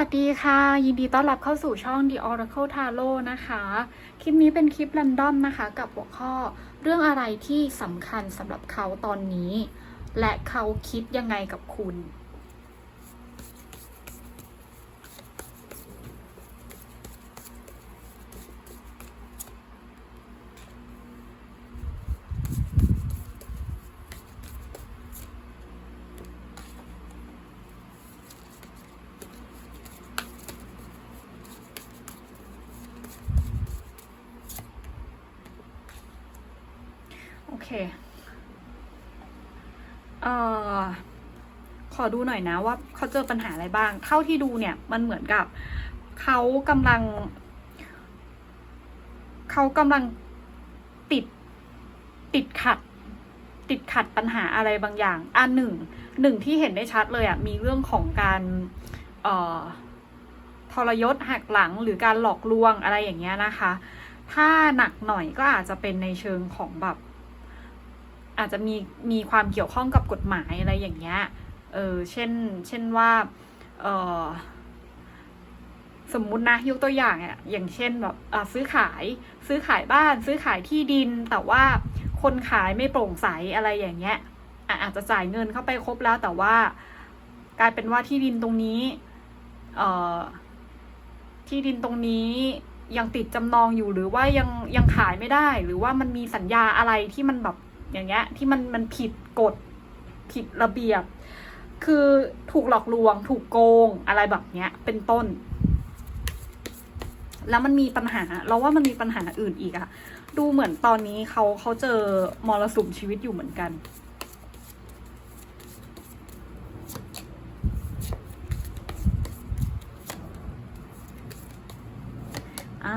สวัสดีค่ะ ยินดีต้อนรับเข้าสู่ช่อง The Oracle Tarot นะคะ คลิปนี้เป็นคลิป r รนดอมนะคะ กับหัวข้อเรื่องอะไรที่สำคัญสำหรับเขาตอนนี้ และเขาคิดยังไงกับคุณ โอ เคเอ่อขอดูหน่อยนะว่าเขาเจอปัญหาอะไรบ้าง เท่าที่ดูเนี่ยมันเหมือนกับเขากำลัง เขากำลังติดติดขัด ติดขัดปัญหาอะไรบางอย่าง อันหนึ่งหนึ่งที่เห็นได้ชัดเลยอะ่ะมีเรื่องของการเอ่อทรยศหักหลังหรือการหลอกลวงอะไรอย่างเงี้ยนะคะ ถ้าหนักหน่อยก็อาจจะเป็นในเชิงของแบบ อาจจะมีมีความเกี่ยวข้องกับกฎหมายอะไรอย่างเงี้ย เออ เช่น เช่นว่า เออสมมุตินะยกตัวอย่างอะอย่างเช่นแบบซื้อขายซื้อขายบ้าน ซื้อขายที่ดิน แต่ว่าคนขายไม่โปร่งใสอะไรอย่างเงี้ยออาจจะจ่ายเงินเข้าไปครบแล้วแต่ว่า กลายเป็นว่าที่ดินตรงนี้เอ่อที่ดินตรงนี้ยังติดจำนองอยู่หรือว่ายังยังขายไม่ได้ หรือว่ามันมีสัญญาอะไรที่มันแบบ อย่างเงี้ยที่มันมันผิดกฎผิดระเบียบ คือถูกหลอกลวง ถูกโกงอะไรแบบเนี้ย เป็นต้น แล้วมันมีปัญหา เราว่ามันมีปัญหาอื่นอีกอะดูเหมือนตอนนี้เขาเขาเจอมรสุมชีวิตอยู่เหมือนกัน อ่า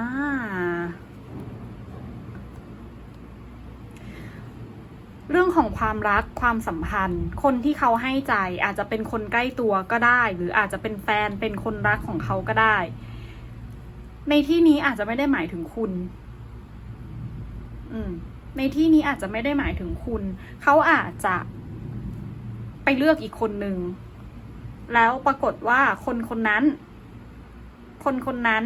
เรื่องของ ความรักความสัมพันธ์ คนที่เขาให้ใจอาจจะเป็นคนใกล้ตัวก็ได้ หรืออาจจะเป็นแฟนเป็นคนรักของเขาก็ได้ ในที่นี้อาจจะไม่ได้หมายถึงคุณ อืม ในที่นี้อาจจะไม่ได้หมายถึงคุณ เขาอาจจะไปเลือกอีกคนหนึ่งแล้วปรากฏว่าคนคนนั้น คนคนนั้น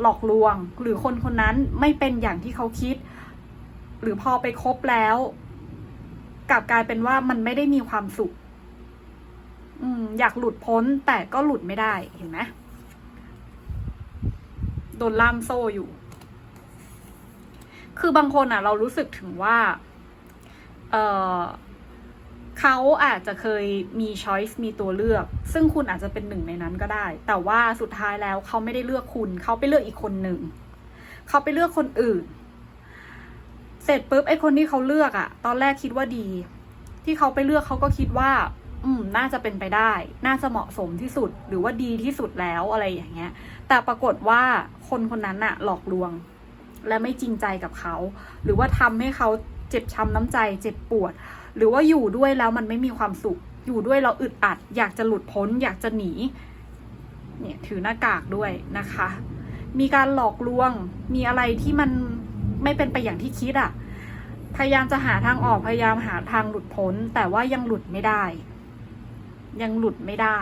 หลอกลวง หรือคนคนนั้นไม่เป็นอย่างที่เขาคิด หรือพอไปคบแล้ว กลับกลายเป็นว่ามันไม่ได้มีความสุข อืม อยากหลุดพ้นแต่ก็หลุดไม่ได้เห็นไหมโดนล่ามโซ่อยู่ คือบางคนอะ เรารู้สึกถึงว่า เออเขาอาจจะเคยมีช้อยส์มีตัวเลือก ซึ่งคุณอาจจะเป็นหนึ่งในนั้นก็ได้ แต่ว่าสุดท้ายแล้วเขาไม่ได้เลือกคุณ เขาไปเลือกอีกคนหนึ่ง เขาไปเลือกคนอื่น เสร็จปุ๊บไอ้คนที่เขาเลือกอะตอนแรกคิดว่าดี ที่เขาไปเลือกเขาก็คิดว่า อืม น่าจะเป็นไปได้ น่าจะเหมาะสมที่สุดหรือว่าดีที่สุดแล้วอะไรอย่างเงี้ย แต่ปรากฏว่าคนคนนั้นอะหลอกลวง และไม่จริงใจกับเขา หรือว่าทำให้เขาเจ็บช้ำน้ำใจ เจ็บปวด หรือว่าอยู่ด้วยแล้วมันไม่มีความสุข อยู่ด้วยเราอึดอัด อยากจะหลุดพ้น อยากจะหนี เนี่ยถือหน้ากากด้วยนะคะ มีการหลอกลวง มีอะไรที่มัน ไม่เป็นไปอย่างที่คิดอะ่ะ พยายามจะหาทางออกพยายามหาทางหลุดพ้น แต่ว่ายังหลุดไม่ได้ ยังหลุดไม่ได้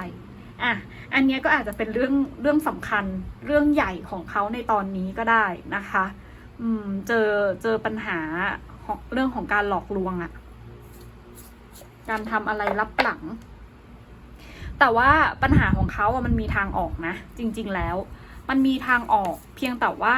อะอันนี้ก็อาจจะเป็นเรื่องเรื่องสำคัญเรื่องใหญ่ของเขาในตอนนี้ก็ได้นะคะ อืม เจอเจอปัญหาเรื่องของการหลอกลวงอะการทำอะไรรับหลัง แต่ว่าปัญหาของเขาอะมันมีทางออกนะ จริง ๆ แล้ว มันมีทางออกเพียงแต่ว่า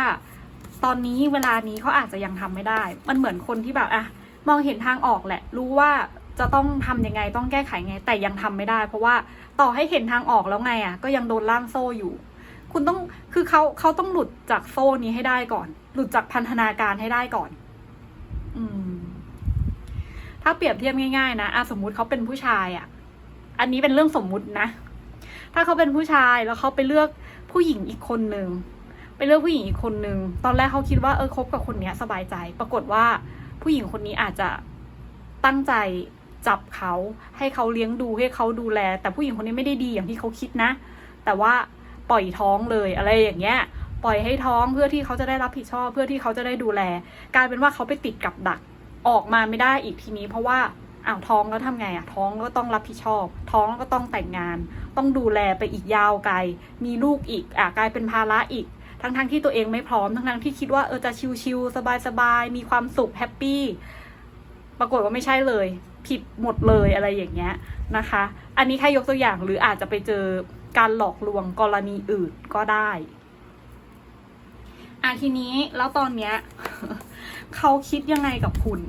ตอนนี้เวลานี้เขาอาจจะยังทำไม่ได้ มันเหมือนคนที่แบบอะมองเห็นทางออกแหละ รู้ว่าจะต้องทำยังไงต้องแก้ไขไง แต่ยังทำไม่ได้ เพราะว่าต่อให้เห็นทางออกแล้วไงอะก็ยังโดนล่ามโซ่อยู่ คุณต้องคือเขาเขาต้องหลุดจากโซ่นี้ให้ได้ก่อน หลุดจากพันธนาการให้ได้ก่อน อืม ถ้าเปรียบเทียบง่ายๆนะอะสมมุติเขาเป็นผู้ชายอะอันนี้เป็นเรื่องสมมุตินะ ถ้าเขาเป็นผู้ชายแล้วเขาไปเลือกผู้หญิงอีกคนหนึ่ง ไปเลือกผู้หญิงอีกคนนึง ตอนแรกเขาคิดว่าเออคบกับคนเนี้ยสบายใจ ปรากฏว่าผู้หญิงคนนี้อาจจะตั้งใจจับเขาให้เขาเลี้ยงดูให้เขาดูแล แต่ผู้หญิงคนนี้ไม่ได้ดีอย่างที่เขาคิดนะ แต่ว่าปล่อยท้องเลยอะไรอย่างเงี้ย ปล่อยให้ท้องเพื่อที่เขาจะได้รับผิดชอบเพื่อที่เขาจะได้ดูแล กลายเป็นว่าเขาไปติดกับดักออกมาไม่ได้อีกทีนี้ เพราะว่าอ้าวท้องแล้วทำไงอะท้องก็ต้องรับผิดชอบ ท้องก็ต้องแต่งงาน ต้องดูแลไปอีกยาวไกล มีลูกอีกอะกลายเป็นภาระอีก ทั้งๆที่ตัวเองไม่พร้อมทั้งทั้งๆที่คิดว่าเออจะชิวๆสบายๆมีความสุขแฮปปี้ปรากฏว่าไม่ใช่เลย ผิดหมดเลยอะไรอย่างเงี้ยนะคะ อันนี้แค่ยกตัวอย่างหรืออาจจะไปเจอการหลอกลวงกรณีอื่นก็ได้อะทีนี้แล้วตอนเนี้ยเขาคิดยังไงกับคุณ ต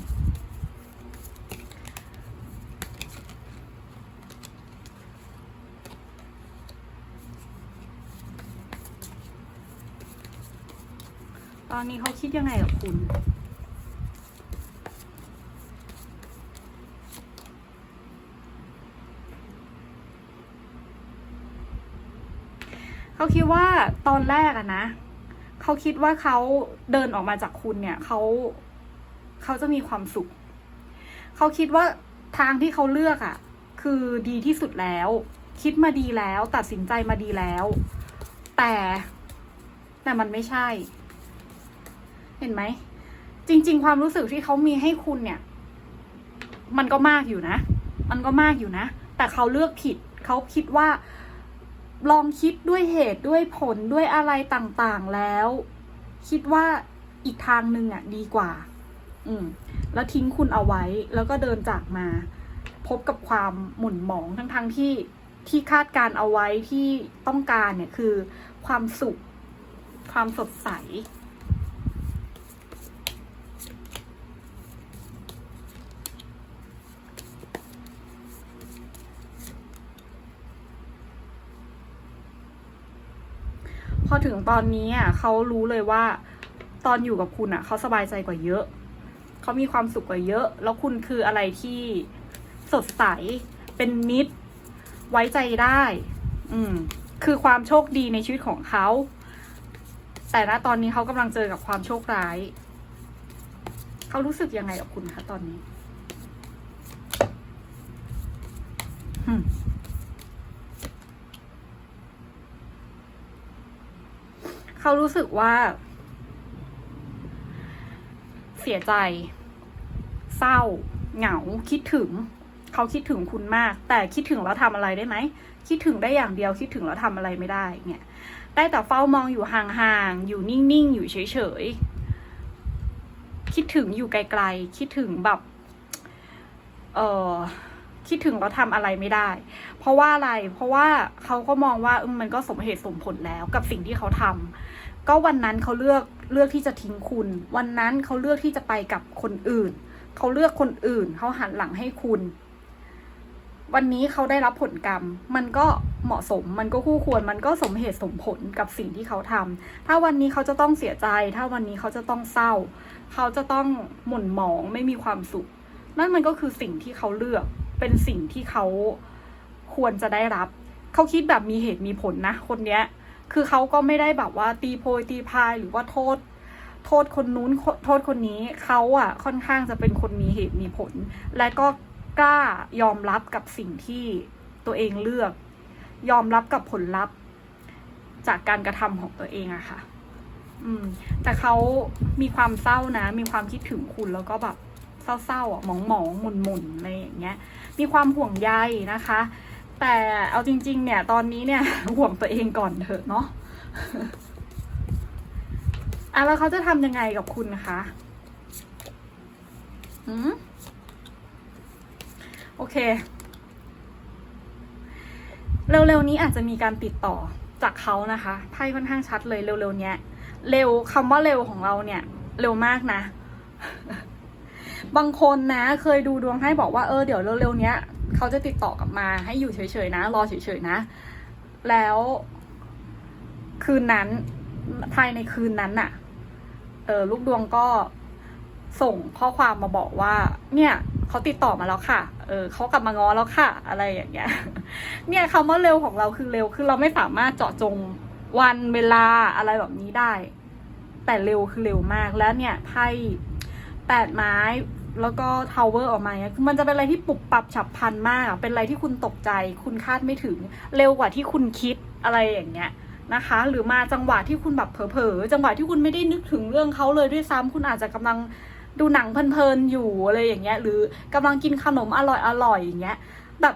อนนี้เขาคิดยังไงกับคุณ เขาคิดว่าตอนแรกอะนะ เขาคิดว่าเขาเดินออกมาจากคุณเนี่ยเขาเขาจะมีความสุข เขาคิดว่าทางที่เขาเลือกอะคือดีที่สุดแล้ว คิดมาดีแล้ว ตัดสินใจมาดีแล้ว แต่แต่มันไม่ใช่ เห็นไหม จริง ๆ ความรู้สึกที่เขามีให้คุณเนี่ย มันก็มากอยู่นะ มันก็มากอยู่นะ แต่เขาเลือกผิด เขาคิดว่า ลองคิดด้วยเหตุด้วยผลด้วยอะไรต่างๆแล้ว คิดว่าอีกทางหนึ่งอะ ดีกว่า อืม แล้วทิ้งคุณเอาไว้ แล้วก็เดินจากมา พบกับความหม่นหมองทั้งๆทที่ที่คาดการเอาไว้ที่ต้องการเนี่ยคือ ความสุข ความสดใส พอถึงตอนนี้อะเขารู้เลยว่า ตอนอยู่กับคุณอะเขาสบายใจกว่าเยอะ เขามีความสุขกว่าเยอะ แล้วคุณคืออะไรที่สดใส เป็นมิตร ไว้ใจได้ อืม คือความโชคดีในชีวิตของเขา แต่ณตอนนี้เขากำลังเจอกับความโชคร้าย เขารู้สึกยังไงกับคุณคะตอนนี้อื เขารู้สึกว่า เสียใจ เศร้า เหงา คิดถึง เขาคิดถึงคุณมาก แต่คิดถึงแล้วทำอะไรได้ไหม คิดถึงได้อย่างเดียว คิดถึงแล้วทำอะไรไม่ได้เนี่ย ได้แต่เฝ้ามองอยู่ห่างๆ อยู่นิ่งๆ อยู่เฉยๆ คิดถึงอยู่ไกลๆ คิดถึงแบบ เออคิดถึงแล้วทำอะไรไม่ได้ เพราะว่าอะไร เพราะว่าเขาก็มองว่ามันก็สมเหตุสมผลแล้วกับสิ่งที่เขาทำ ก็วันนั้นเขาเลือกเลือกที่จะทิ้งคุณ วันนั้นเขาเลือกที่จะไปกับคนอื่น เขาเลือกคนอื่น เขาหันหลังให้คุณ วันนี้เขาได้รับผลกรรม มันก็เหมาะสม มันก็คู่ควร มันก็สมเหตุสมผลกับสิ่งที่เขาทำถ้าวันนี้เขาจะต้องเสียใจ ถ้าวันนี้เขาจะต้องเศร้า เขาจะต้องหม่นหมอง ไม่มีความสุข นั่นมันก็คือสิ่งที่เขาเลือก เป็นสิ่งที่เขาควรจะได้รับ เขาคิดแบบมีเหตุมีผลนะ คนเนี้ย คือเขาก็ไม่ได้แบบว่าตีโพยตีพายหรือว่าโทษ โทษคนนู้นโทษคนนี้เขาอะค่อนข้างจะเป็นคนมีเหตุมีผล และก็กล้ายอมรับกับสิ่งที่ตัวเองเลือก ยอมรับกับผลลัพธ์ จากการกระทำของตัวเองอะค่ะ อืม แต่เขามีความเศร้านะ มีความคิดถึงคุณแล้วก็แบบเศร้าๆอะหมองๆหมุนๆอะไรอย่างเงี้ย มีความห่วงใยนะคะ แต่เอาจริง ๆ เนี่ย ตอนนี้เนี่ยห่วงตัวเองก่อนเถอะเนาะอะแล้วเขาจะทำยังไงกับคุณนะคะอืมโอเค เร็วๆนี้อาจจะมีการติดต่อจากเขานะคะไพ่ค่อนข้างชัดเลยเร็วๆเนี้ย เร็วคำว่าเร็วของเราเนี่ย เร็วมากนะ บางคนนะ เคยดูดวงให้บอกว่าเออเดี๋ยวเร็วๆเนี้ย เขาจะติดต่อกลับมาให้อยู่เฉยๆนะ รอเฉยๆนะ แล้วคืนนั้นภายในคืนนั้นน่ะ เออลูกดวงก็ส่งข้อความมาบอกว่า เนี่ยเขาติดต่อมาแล้วค่ะ เออเขากลับมาง้อแล้วค่ะ อะไรอย่างเงี้ย เนี่ยคำว่าเร็วของเราคือเร็ว คือเราไม่สามารถเจาะจงวันเวลาอะไรแบบนี้ได้ แต่เร็วคือเร็วมาก แล้วเนี่ยไพ่แปดไม้ แล้วก็ทาวเวอร์ออกมาเนี่ยมันจะเป็นอะไรที่ปุบปับฉับพลันมาก เป็นอะไรที่คุณตกใจ คุณคาดไม่ถึง เร็วกว่าที่คุณคิดอะไรอย่างเงี้ยนะคะ หรือมาจังหวะที่คุณแบบเผลอๆจังหวะที่คุณไม่ได้นึกถึงเรื่องเขาเลยด้วยซ้ำคุณอาจจะกำลังดูหนังเพลินๆอยู่อะไรอย่างเงี้ย หรือกำลังกินขนมอร่อยๆอย่างเงี้ย แบบ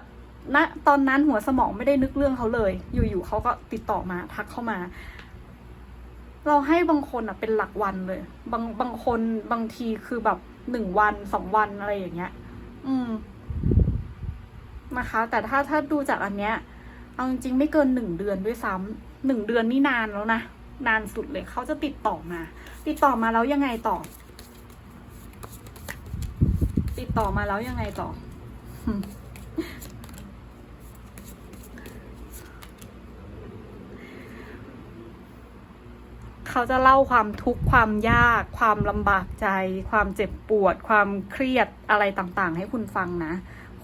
ณตอนนั้นหัวสมองไม่ได้นึกเรื่องเขาเลย อยู่ๆเขาก็ติดต่อมาทักเข้ามา เราให้บางคนอะเป็นหลักวันเลย บางบางคนบางทีคือแบบ หนึ่งวันสองวันอะไรอย่างเงี้ย อืม นะคะ แต่ถ้าถ้าดูจากอันเนี้ย เอาจริงๆไม่เกินหนึ่งเดือนด้วยซ้ำหนึ่งเดือนนี่นานแล้วนะ นานสุดเลยเขาจะติดต่อมา ติดต่อมาแล้วยังไงต่อ ติดต่อมาแล้วยังไงต่อ เขาจะเล่าความทุกข์ความยาก ความลำบากใจ ความเจ็บปวด ความเครียดอะไรต่างๆ ให้คุณฟังนะ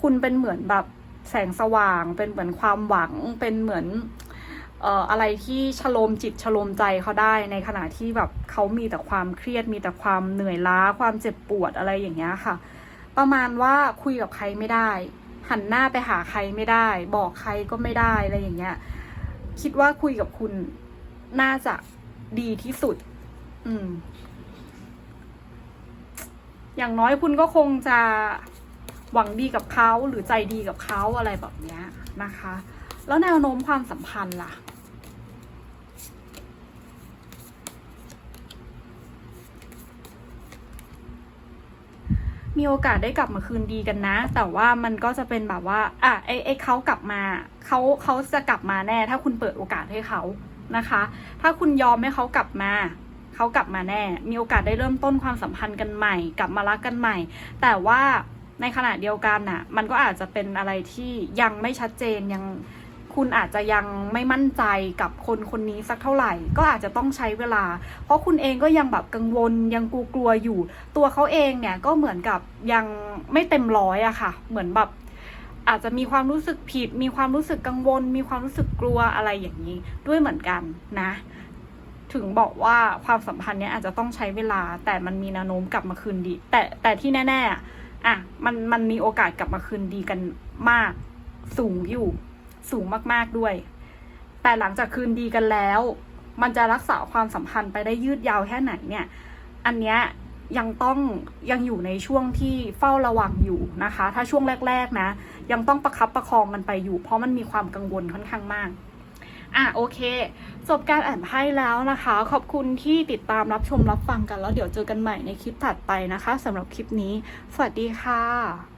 คุณเป็นเหมือนแบบแสงสว่าง เป็นเหมือนความหวัง เป็นเหมือนเอ่ออะไรที่ชโลมจิตชโลมใจเขาได้ในขณะที่แบบเขามีแต่ความเครียด มีแต่ความเหนื่อยล้า ความเจ็บปวดอะไรอย่างเงี้ยค่ะ ประมาณว่าคุยกับใครไม่ได้ หันหน้าไปหาใครไม่ได้ บอกใครก็ไม่ได้อะไรอย่างเงี้ย คิดว่าคุยกับคุณน่าจะ ดีที่สุด อืม อย่างน้อยคุณก็คงจะหวังดีกับเขาหรือใจดีกับเขาอะไรแบบเนี้ยนะคะ แล้วแนวโน้มความสัมพันธ์ล่ะมีโอกาสได้กลับมาคืนดีกันนะ แต่ว่ามันก็จะเป็นแบบว่า อะไอ้ไอ้เขากลับมาเขาเขาจะกลับมาแน่ ถ้าคุณเปิดโอกาสให้เขา นะคะ ถ้าคุณยอมให้เขากลับมาเขากลับมาแน่ มีโอกาสได้เริ่มต้นความสัมพันธ์กันใหม่ กลับมารักกันใหม่ แต่ว่าในขณะเดียวกันน่ะ มันก็อาจจะเป็นอะไรที่ยังไม่ชัดเจนยังคุณอาจจะยังไม่มั่นใจกับคนคนนี้สักเท่าไหร่ ก็อาจจะต้องใช้เวลา เพราะคุณเองก็ยังแบบกังวลยังกลัวอยู่ ตัวเขาเองเนี่ยก็เหมือนกับยังไม่เต็มร้อยอะค่ะ เหมือนแบบ อาจจะมีความรู้สึกผิด มีความรู้สึกกังวล มีความรู้สึกกลัวอะไรอย่างนี้ด้วยเหมือนกันนะ ถึงบอกว่าความสัมพันธ์เนี้ยอาจจะต้องใช้เวลา แต่มันมีแนวโน้มกลับมาคืนดี แต่แต่ที่แน่ๆอะมันมันมีโอกาสกลับมาคืนดีกันมาก สูงอยู่ สูงมากๆด้วย แต่หลังจากคืนดีกันแล้ว มันจะรักษาความสัมพันธ์ไปได้ยืดยาวแค่ไหนเนี่ย อันเนี้ย ยังต้องยังอยู่ในช่วงที่เฝ้าระวังอยู่นะคะ ถ้าช่วงแรก ๆ นะ ยังต้องประคับประคองกันไปอยู่ เพราะมันมีความกังวลค่อนข้างมากอะโอเค จบการอ่านไพ่แล้วนะคะ ขอบคุณที่ติดตามรับชมรับฟังกันแล้วเดี๋ยวเจอกันใหม่ในคลิปถัดไปนะคะสำหรับคลิปนี้ สวัสดีค่ะ